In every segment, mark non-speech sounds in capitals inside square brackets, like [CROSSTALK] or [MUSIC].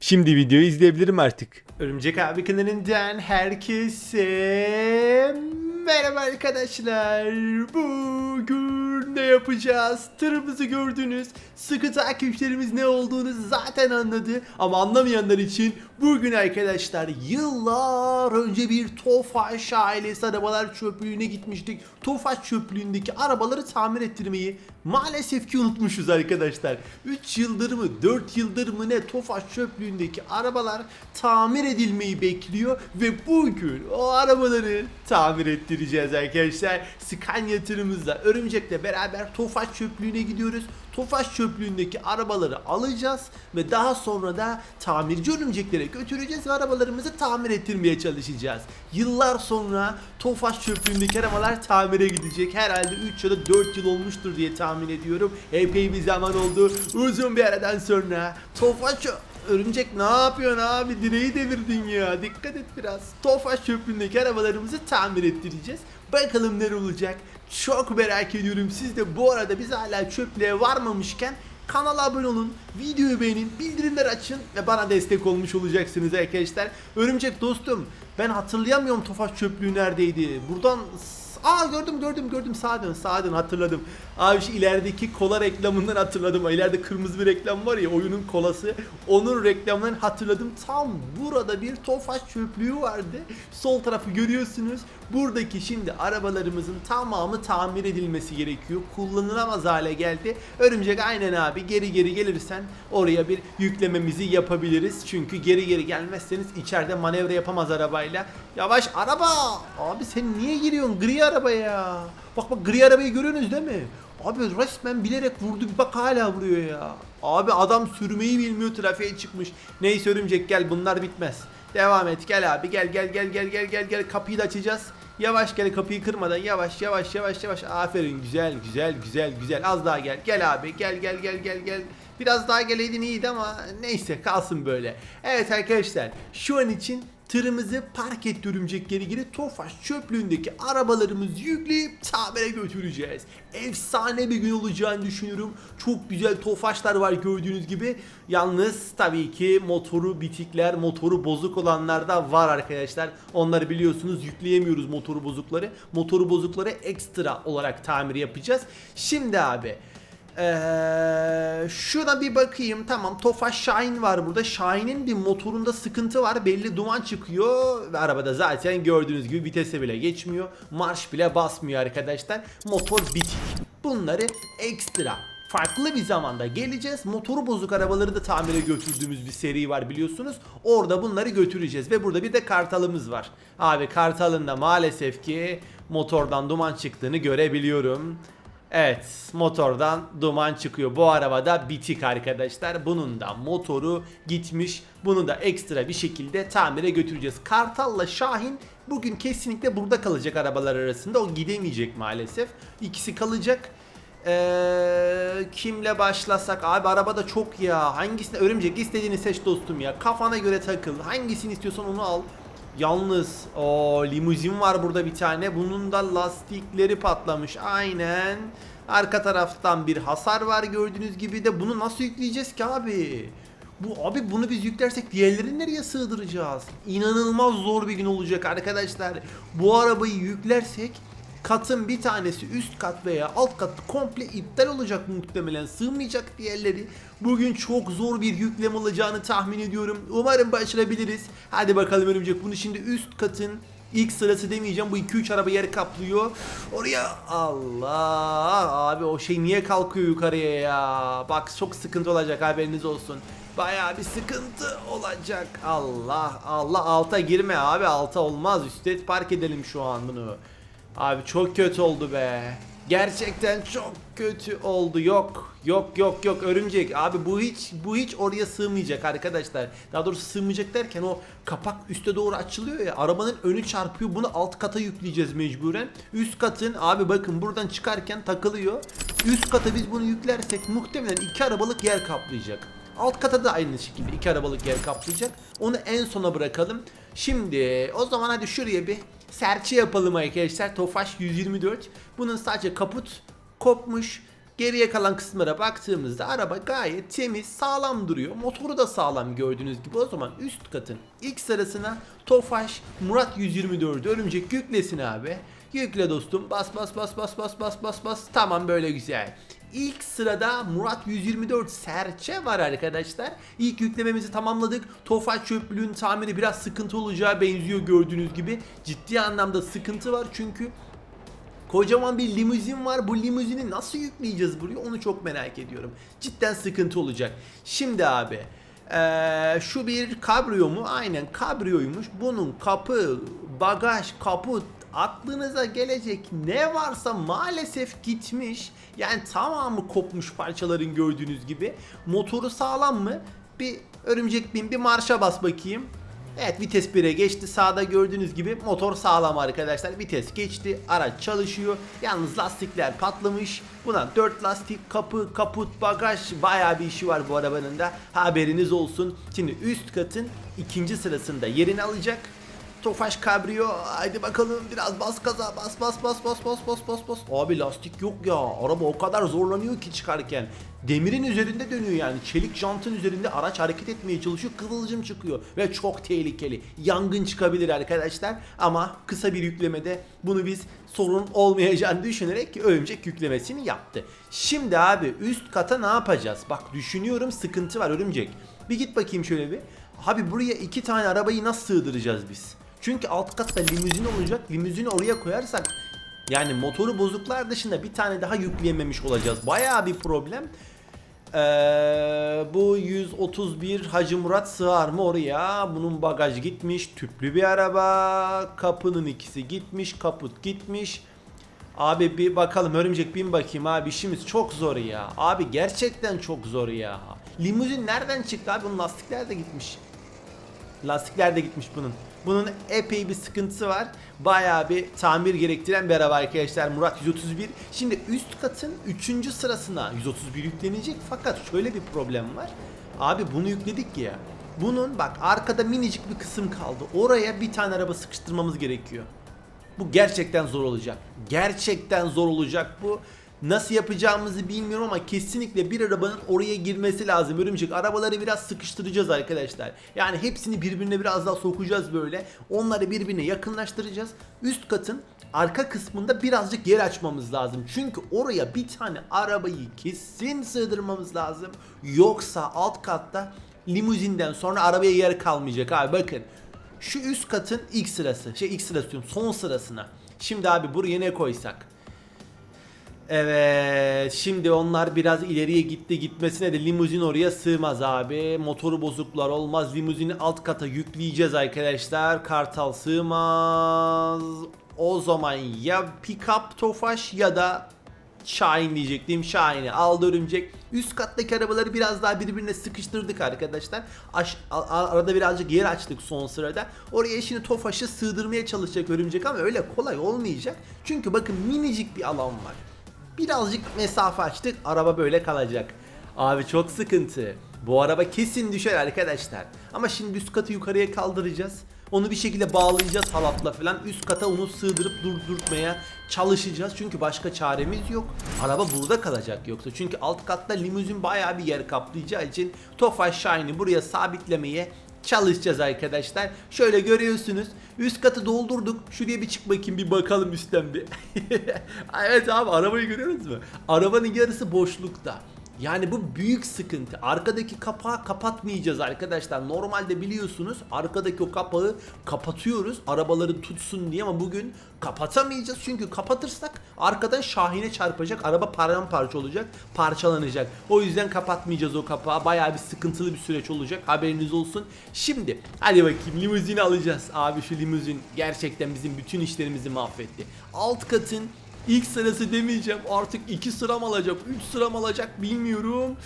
Şimdi videoyu izleyebilirim artık. Örümcek abi kanalından herkese merhaba arkadaşlar. Bugün ne yapacağız? Tırımızı gördünüz. Sıkı takipçilerimiz ne olduğunu zaten anladı. Ama anlamayanlar için bugün arkadaşlar yıllar önce bir Tofaş ailesi arabalar çöplüğüne gitmiştik. Tofaş çöplüğündeki arabaları tamir ettirmeyi maalesef ki unutmuşuz arkadaşlar. 3 yıldır mı 4 yıldır mı ne Tofaş çöplüğündeki arabalar tamir edilmeyi bekliyor ve bugün o arabaları tamir ettireceğiz arkadaşlar. Scania tırımızla Örümcek'le beraber Tofaş çöplüğüne gidiyoruz. Tofaş çöplüğündeki arabaları alacağız ve daha sonra da tamirci örümceklere götüreceğiz ve arabalarımızı tamir ettirmeye çalışacağız. Yıllar sonra Tofaş çöplüğündeki arabalar tamire gidecek. Herhalde 3 ya da 4 yıl olmuştur diye tahmin ediyorum. Epey bir zaman oldu. Uzun bir aradan sonra Tofaş Örümcek ne yapıyorsun abi? Direği devirdin ya. Dikkat et biraz. Tofaş çöplüğündeki arabalarımızı tamir ettireceğiz. Bakalım ne olacak. Çok merak ediyorum. Siz de bu arada biz hala çöplüğe varmamışken kanala abone olun, videoyu beğenin, bildirimler açın ve bana destek olmuş olacaksınız arkadaşlar. Örümcek dostum ben hatırlayamıyorum Tofaş çöplüğü neredeydi. Buradan Aa gördüm gördüm gördüm sağa dön sağa dön hatırladım. Abi şu ilerideki kola reklamından hatırladım. İleride kırmızı bir reklam var ya oyunun kolası. Onun reklamından hatırladım. Tam burada bir Tofaş çöplüğü vardı. Sol tarafı görüyorsunuz. Buradaki şimdi arabalarımızın tamamı tamir edilmesi gerekiyor. Kullanılamaz hale geldi. Örümcek aynen abi geri geri gelirsen oraya bir yüklememizi yapabiliriz. Çünkü geri geri gelmezseniz içeride manevra yapamaz arabayla. Yavaş araba. Abi sen niye giriyorsun gri arabaya? Bak bak gri arabayı görüyorsunuz değil mi? Abi resmen bilerek vurdu bir bak hala vuruyor ya. Abi adam sürmeyi bilmiyor trafiğe çıkmış. Neyse örümcek gel bunlar bitmez. Devam et gel abi gel gel gel gel gel gel gel kapıyı da açacağız. Yavaş gel kapıyı kırmadan yavaş yavaş yavaş yavaş. Aferin güzel güzel güzel güzel. Az daha gel. Gel abi gel gel gel gel gel. Biraz daha geleydin iyiydi ama neyse kalsın böyle. Evet arkadaşlar şu an için tırımızı park etti örümcek geri geri Tofaş çöplüğündeki arabalarımızı yükleyip tamire götüreceğiz. Efsane bir gün olacağını düşünüyorum. Çok güzel Tofaşlar var gördüğünüz gibi. Yalnız tabii ki motoru bitikler, motoru bozuk olanlar da var arkadaşlar. Onları biliyorsunuz yükleyemiyoruz motoru bozukları. Motoru bozukları ekstra olarak tamir yapacağız. Şimdi abi ee, şuna bir bakayım. Tamam Tofaş Şahin var burada. Şahin'in bir motorunda sıkıntı var. Belli duman çıkıyor. Ve arabada zaten gördüğünüz gibi vitese bile geçmiyor. Marş bile basmıyor arkadaşlar. Motor bitik. Bunları ekstra farklı bir zamanda geleceğiz. Motoru bozuk arabaları da tamire götürdüğümüz bir seri var biliyorsunuz. Orada bunları götüreceğiz ve burada bir de kartalımız var. Abi kartalın da maalesef ki motordan duman çıktığını görebiliyorum. Evet motordan duman çıkıyor. Bu arabada bitik arkadaşlar. Bunun da motoru gitmiş. Bunu da ekstra bir şekilde tamire götüreceğiz. Kartal'la Şahin bugün kesinlikle burada kalacak arabalar arasında. O gidemeyecek maalesef. İkisi kalacak. Ee, kimle başlasak abi arabada çok ya hangisini örümcek istediğini seç dostum ya kafana göre takıl hangisini istiyorsan onu al Yalnız o limuzin var burada bir tane. Bunun da lastikleri patlamış. Aynen. Arka taraftan bir hasar var gördüğünüz gibi de bunu nasıl yükleyeceğiz ki abi? Bu abi bunu biz yüklersek diğerlerini nereye sığdıracağız? İnanılmaz zor bir gün olacak arkadaşlar. Bu arabayı yüklersek katın bir tanesi üst kat veya alt kat komple iptal olacak muhtemelen sığmayacak diğerleri. Bugün çok zor bir yüklem olacağını tahmin ediyorum. Umarım başarabiliriz. Hadi bakalım örümcek bunu şimdi üst katın ilk sırası demeyeceğim. Bu 2-3 araba yer kaplıyor. Oraya Allah abi o şey niye kalkıyor yukarıya ya? Bak çok sıkıntı olacak haberiniz olsun. Bayağı bir sıkıntı olacak. Allah Allah alta girme abi alta olmaz. Üstte park edelim şu an bunu. Abi çok kötü oldu be. Gerçekten çok kötü oldu. Yok. Yok yok yok örümcek. Abi bu hiç bu hiç oraya sığmayacak arkadaşlar. Daha doğrusu sığmayacak derken o kapak üste doğru açılıyor ya. Arabanın önü çarpıyor. Bunu alt kata yükleyeceğiz mecburen. Üst katın abi bakın buradan çıkarken takılıyor. Üst kata biz bunu yüklersek muhtemelen iki arabalık yer kaplayacak. Alt kata da aynı şekilde iki arabalık yer kaplayacak. Onu en sona bırakalım. Şimdi o zaman hadi şuraya bir serçe yapalım arkadaşlar. Tofaş 124. Bunun sadece kaput kopmuş. Geriye kalan kısımlara baktığımızda araba gayet temiz, sağlam duruyor. Motoru da sağlam gördüğünüz gibi. O zaman üst katın ilk sırasına Tofaş Murat 124 örümcek yüklesin abi. Yükle dostum. Bas bas bas bas bas bas bas bas. Tamam böyle güzel. İlk sırada Murat 124 serçe var arkadaşlar. İlk yüklememizi tamamladık. Tofaş çöplüğün tamiri biraz sıkıntı olacağı benziyor gördüğünüz gibi. Ciddi anlamda sıkıntı var çünkü Kocaman bir limuzin var. Bu limuzini nasıl yükleyeceğiz buraya onu çok merak ediyorum. Cidden sıkıntı olacak. Şimdi abi eee, şu bir kabrio mu? Aynen kabriyoymuş. Bunun kapı, bagaj, kaput aklınıza gelecek ne varsa maalesef gitmiş. Yani tamamı kopmuş parçaların gördüğünüz gibi. Motoru sağlam mı? Bir örümcek bin bir marşa bas bakayım. Evet vites 1'e geçti. Sağda gördüğünüz gibi motor sağlam arkadaşlar. Vites geçti. Araç çalışıyor. Yalnız lastikler patlamış. Buna 4 lastik, kapı, kaput, bagaj bayağı bir işi var bu arabanın da. Haberiniz olsun. Şimdi üst katın ikinci sırasında yerini alacak. Tofaş Cabrio haydi bakalım biraz bas gaza bas bas bas bas bas bas bas bas. Abi lastik yok ya araba o kadar zorlanıyor ki çıkarken. Demirin üzerinde dönüyor yani çelik jantın üzerinde araç hareket etmeye çalışıyor kıvılcım çıkıyor ve çok tehlikeli. Yangın çıkabilir arkadaşlar ama kısa bir yüklemede bunu biz sorun olmayacağını düşünerek örümcek yüklemesini yaptı. Şimdi abi üst kata ne yapacağız? Bak düşünüyorum sıkıntı var örümcek. Bir git bakayım şöyle bir. Abi buraya iki tane arabayı nasıl sığdıracağız biz? Çünkü alt katta limuzin olacak. Limuzini oraya koyarsak yani motoru bozuklar dışında bir tane daha yükleyememiş olacağız. Bayağı bir problem. Ee, bu 131 Hacı Murat sığar mı oraya? Bunun bagaj gitmiş. Tüplü bir araba. Kapının ikisi gitmiş. Kaput gitmiş. Abi bir bakalım örümcek bin bakayım abi işimiz çok zor ya. Abi gerçekten çok zor ya. Limuzin nereden çıktı abi? Bunun lastikler de gitmiş. Lastikler de gitmiş bunun. Bunun epey bir sıkıntısı var. Bayağı bir tamir gerektiren bir araba arkadaşlar Murat 131. Şimdi üst katın 3. sırasına 131 yüklenecek fakat şöyle bir problem var. Abi bunu yükledik ya. Bunun bak arkada minicik bir kısım kaldı. Oraya bir tane araba sıkıştırmamız gerekiyor. Bu gerçekten zor olacak. Gerçekten zor olacak bu. Nasıl yapacağımızı bilmiyorum ama kesinlikle bir arabanın oraya girmesi lazım. Örümcek arabaları biraz sıkıştıracağız arkadaşlar. Yani hepsini birbirine biraz daha sokacağız böyle. Onları birbirine yakınlaştıracağız. Üst katın arka kısmında birazcık yer açmamız lazım. Çünkü oraya bir tane arabayı kesin sığdırmamız lazım. Yoksa alt katta limuzinden sonra arabaya yer kalmayacak abi bakın. Şu üst katın ilk sırası. Şey ilk sırası diyorum son sırasına. Şimdi abi buraya ne koysak? Evet şimdi onlar biraz ileriye gitti gitmesine de limuzin oraya sığmaz abi. Motoru bozuklar olmaz. Limuzini alt kata yükleyeceğiz arkadaşlar. Kartal sığmaz. O zaman ya pick-up Tofaş ya da Şahin diyecektim. Şahin'i aldı örümcek. Üst kattaki arabaları biraz daha birbirine sıkıştırdık arkadaşlar. Aş- arada birazcık yer açtık son sırada. Oraya şimdi Tofaş'ı sığdırmaya çalışacak örümcek ama öyle kolay olmayacak. Çünkü bakın minicik bir alan var. Birazcık mesafe açtık. Araba böyle kalacak. Abi çok sıkıntı. Bu araba kesin düşer arkadaşlar. Ama şimdi üst katı yukarıya kaldıracağız. Onu bir şekilde bağlayacağız halatla falan. Üst kata onu sığdırıp durdurtmaya çalışacağız. Çünkü başka çaremiz yok. Araba burada kalacak yoksa. Çünkü alt katta limuzin bayağı bir yer kaplayacağı için Tofaş Shine'i buraya sabitlemeye çalışacağız arkadaşlar. Şöyle görüyorsunuz. Üst katı doldurduk. Şuraya bir çık bakayım bir bakalım üstten bir. [LAUGHS] evet abi arabayı görüyorsunuz mu? Arabanın yarısı boşlukta. Yani bu büyük sıkıntı. Arkadaki kapağı kapatmayacağız arkadaşlar. Normalde biliyorsunuz arkadaki o kapağı kapatıyoruz arabaları tutsun diye ama bugün kapatamayacağız. Çünkü kapatırsak arkadan Şahin'e çarpacak. Araba paramparça olacak, parçalanacak. O yüzden kapatmayacağız o kapağı. Bayağı bir sıkıntılı bir süreç olacak. Haberiniz olsun. Şimdi hadi bakayım limuzini alacağız. Abi şu limuzin gerçekten bizim bütün işlerimizi mahvetti. Alt katın İlk sırası demeyeceğim. Artık iki sıram alacak, üç sıram alacak bilmiyorum.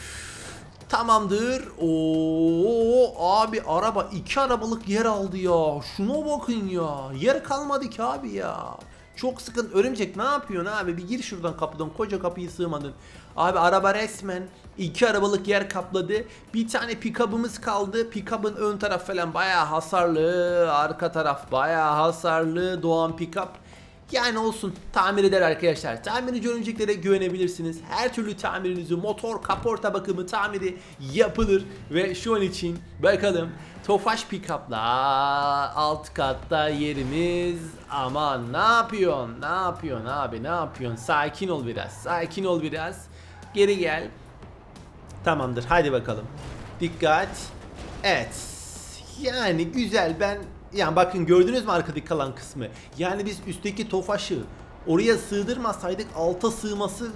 Tamamdır. Oo abi araba iki arabalık yer aldı ya. Şuna bakın ya. Yer kalmadı ki abi ya. Çok sıkıntı. Örümcek ne yapıyorsun abi? Bir gir şuradan kapıdan. Koca kapıyı sığmadın. Abi araba resmen iki arabalık yer kapladı. Bir tane pick-up'ımız kaldı. Pick-up'ın ön taraf falan bayağı hasarlı. Arka taraf bayağı hasarlı. Doğan pick-up. Yani olsun tamir eder arkadaşlar. Tamirci örümceklere güvenebilirsiniz. Her türlü tamirinizi motor kaporta bakımı tamiri yapılır. Ve şu an için bakalım Tofaş pickup'la alt katta yerimiz. Aman ne yapıyorsun? Ne yapıyorsun abi? Ne yapıyorsun? Sakin ol biraz. Sakin ol biraz. Geri gel. Tamamdır. Hadi bakalım. Dikkat. Evet. Yani güzel. Ben yani bakın gördünüz mü arkadaki kalan kısmı? Yani biz üstteki tofaşı oraya sığdırmasaydık alta sığması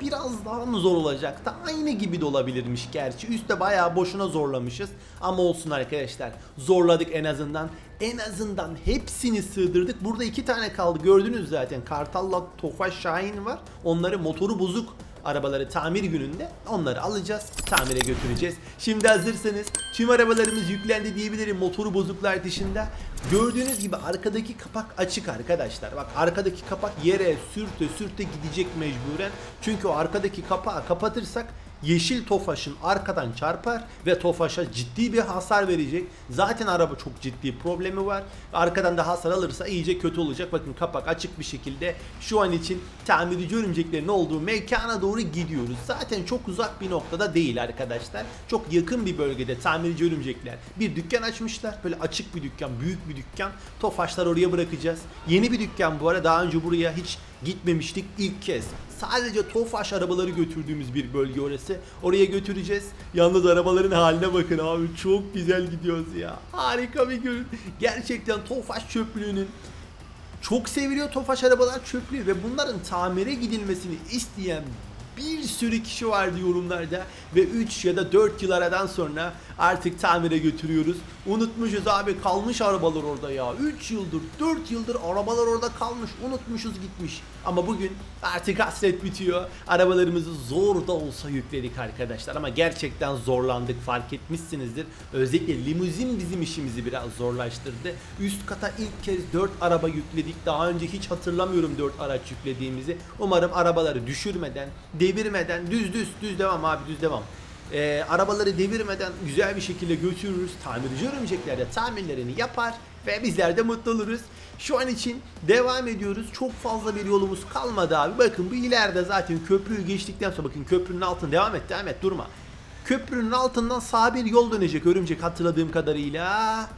biraz daha mı zor olacaktı? Aynı gibi de olabilirmiş gerçi. Üste bayağı boşuna zorlamışız. Ama olsun arkadaşlar. Zorladık en azından. En azından hepsini sığdırdık. Burada iki tane kaldı. Gördünüz zaten. Kartal'la Tofaş Şahin var. Onları motoru bozuk arabaları tamir gününde onları alacağız, tamire götüreceğiz. Şimdi hazırsanız tüm arabalarımız yüklendi diyebilirim motoru bozuklar dışında. Gördüğünüz gibi arkadaki kapak açık arkadaşlar. Bak arkadaki kapak yere sürte sürte gidecek mecburen. Çünkü o arkadaki kapağı kapatırsak Yeşil Tofaş'ın arkadan çarpar ve Tofaş'a ciddi bir hasar verecek. Zaten araba çok ciddi problemi var. Arkadan da hasar alırsa iyice kötü olacak. Bakın kapak açık bir şekilde şu an için tamirci örümceklerin olduğu mekana doğru gidiyoruz. Zaten çok uzak bir noktada değil arkadaşlar. Çok yakın bir bölgede tamirci örümcekler bir dükkan açmışlar. Böyle açık bir dükkan, büyük bir dükkan. Tofaşlar oraya bırakacağız. Yeni bir dükkan bu arada. Daha önce buraya hiç gitmemiştik ilk kez. Sadece Tofaş arabaları götürdüğümüz bir bölge orası. Oraya götüreceğiz. Yalnız arabaların haline bakın abi. Çok güzel gidiyoruz ya. Harika bir gün. Gerçekten Tofaş çöplüğünün çok seviliyor Tofaş arabalar çöplüğü ve bunların tamire gidilmesini isteyen bir sürü kişi vardı yorumlarda ve 3 ya da 4 yıl aradan sonra artık tamire götürüyoruz. Unutmuşuz abi kalmış arabalar orada ya. 3 yıldır 4 yıldır arabalar orada kalmış unutmuşuz gitmiş. Ama bugün artık hasret bitiyor. Arabalarımızı zor da olsa yükledik arkadaşlar ama gerçekten zorlandık fark etmişsinizdir. Özellikle limuzin bizim işimizi biraz zorlaştırdı. Üst kata ilk kez 4 araba yükledik. Daha önce hiç hatırlamıyorum 4 araç yüklediğimizi. Umarım arabaları düşürmeden, devirmeden düz düz düz devam abi düz devam. Ee, arabaları devirmeden güzel bir şekilde götürürüz. Tamirci örümcekler de tamirlerini yapar ve bizler de mutlu oluruz. Şu an için devam ediyoruz. Çok fazla bir yolumuz kalmadı abi. Bakın bu ileride zaten köprüyü geçtikten sonra bakın köprünün altında devam et devam et durma. Köprünün altından sağ bir yol dönecek örümcek hatırladığım kadarıyla.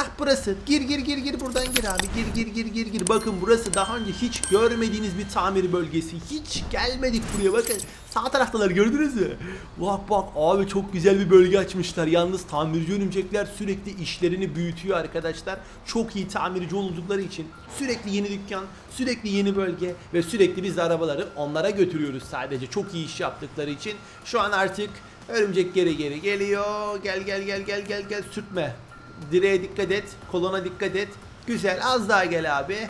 Ah burası. Gir gir gir gir buradan gir abi. Gir gir gir gir gir. Bakın burası daha önce hiç görmediğiniz bir tamir bölgesi. Hiç gelmedik buraya bakın. Sağ taraftalar gördünüz mü? Bak bak abi çok güzel bir bölge açmışlar. Yalnız tamirci örümcekler sürekli işlerini büyütüyor arkadaşlar. Çok iyi tamirci oldukları için sürekli yeni dükkan, sürekli yeni bölge ve sürekli biz arabaları onlara götürüyoruz sadece. Çok iyi iş yaptıkları için. Şu an artık örümcek geri geri geliyor. Gel gel gel gel gel gel sürtme. Direğe dikkat et. Kolona dikkat et. Güzel. Az daha gel abi.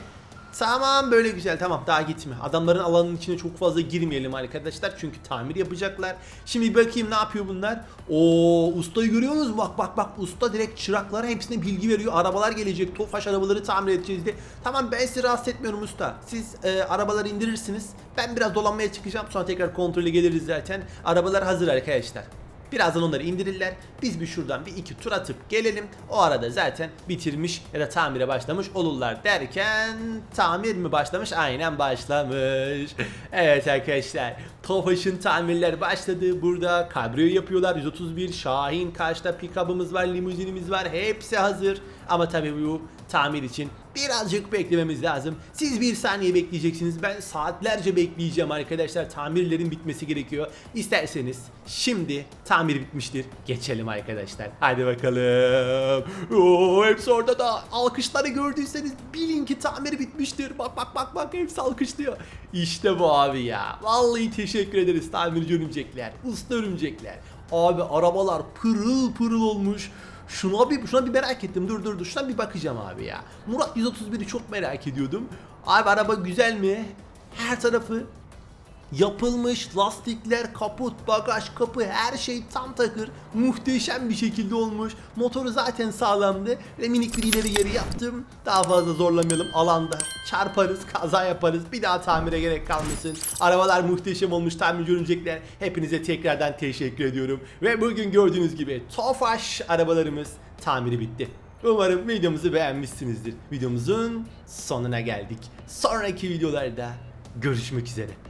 Tamam böyle güzel tamam daha gitme. Adamların alanının içine çok fazla girmeyelim arkadaşlar. Çünkü tamir yapacaklar. Şimdi bakayım ne yapıyor bunlar. Oo ustayı görüyor musunuz? Bak bak bak usta direkt çıraklara hepsine bilgi veriyor. Arabalar gelecek. Tofaş arabaları tamir edeceğiz diye. Tamam ben sizi rahatsız etmiyorum usta. Siz e, arabaları indirirsiniz. Ben biraz dolanmaya çıkacağım. Sonra tekrar kontrole geliriz zaten. Arabalar hazır arkadaşlar. Birazdan onları indirirler. Biz bir şuradan bir iki tur atıp gelelim. O arada zaten bitirmiş ya da tamire başlamış olurlar derken tamir mi başlamış? Aynen başlamış. [LAUGHS] Evet arkadaşlar. Tofaş'ın tamirler başladı. Burada kabrio yapıyorlar. 131 Şahin karşıda pick-up'ımız var, limuzinimiz var. Hepsi hazır. Ama tabii bu tamir için birazcık beklememiz lazım. Siz bir saniye bekleyeceksiniz. Ben saatlerce bekleyeceğim arkadaşlar. Tamirlerin bitmesi gerekiyor. İsterseniz şimdi tamir bitmiştir. Geçelim arkadaşlar. Hadi bakalım. Oo, hepsi orada da. Alkışları gördüyseniz bilin ki tamir bitmiştir. Bak bak bak bak hepsi alkışlıyor. İşte bu abi ya. Vallahi teşekkür ederiz tamirci örümcekler. Usta örümcekler. Abi arabalar pırıl pırıl olmuş. Şuna bir şuna bir merak ettim. Dur dur dur. Şuna bir bakacağım abi ya. Murat 131'i çok merak ediyordum. Abi araba güzel mi? Her tarafı yapılmış. Lastikler, kaput, bagaj, kapı her şey tam takır. Muhteşem bir şekilde olmuş. Motoru zaten sağlamdı. Ve minik bir ileri geri yaptım. Daha fazla zorlamayalım alanda. Çarparız, kaza yaparız. Bir daha tamire gerek kalmasın. Arabalar muhteşem olmuş tahmin görünecekler. Hepinize tekrardan teşekkür ediyorum. Ve bugün gördüğünüz gibi Tofaş arabalarımız tamiri bitti. Umarım videomuzu beğenmişsinizdir. Videomuzun sonuna geldik. Sonraki videolarda görüşmek üzere.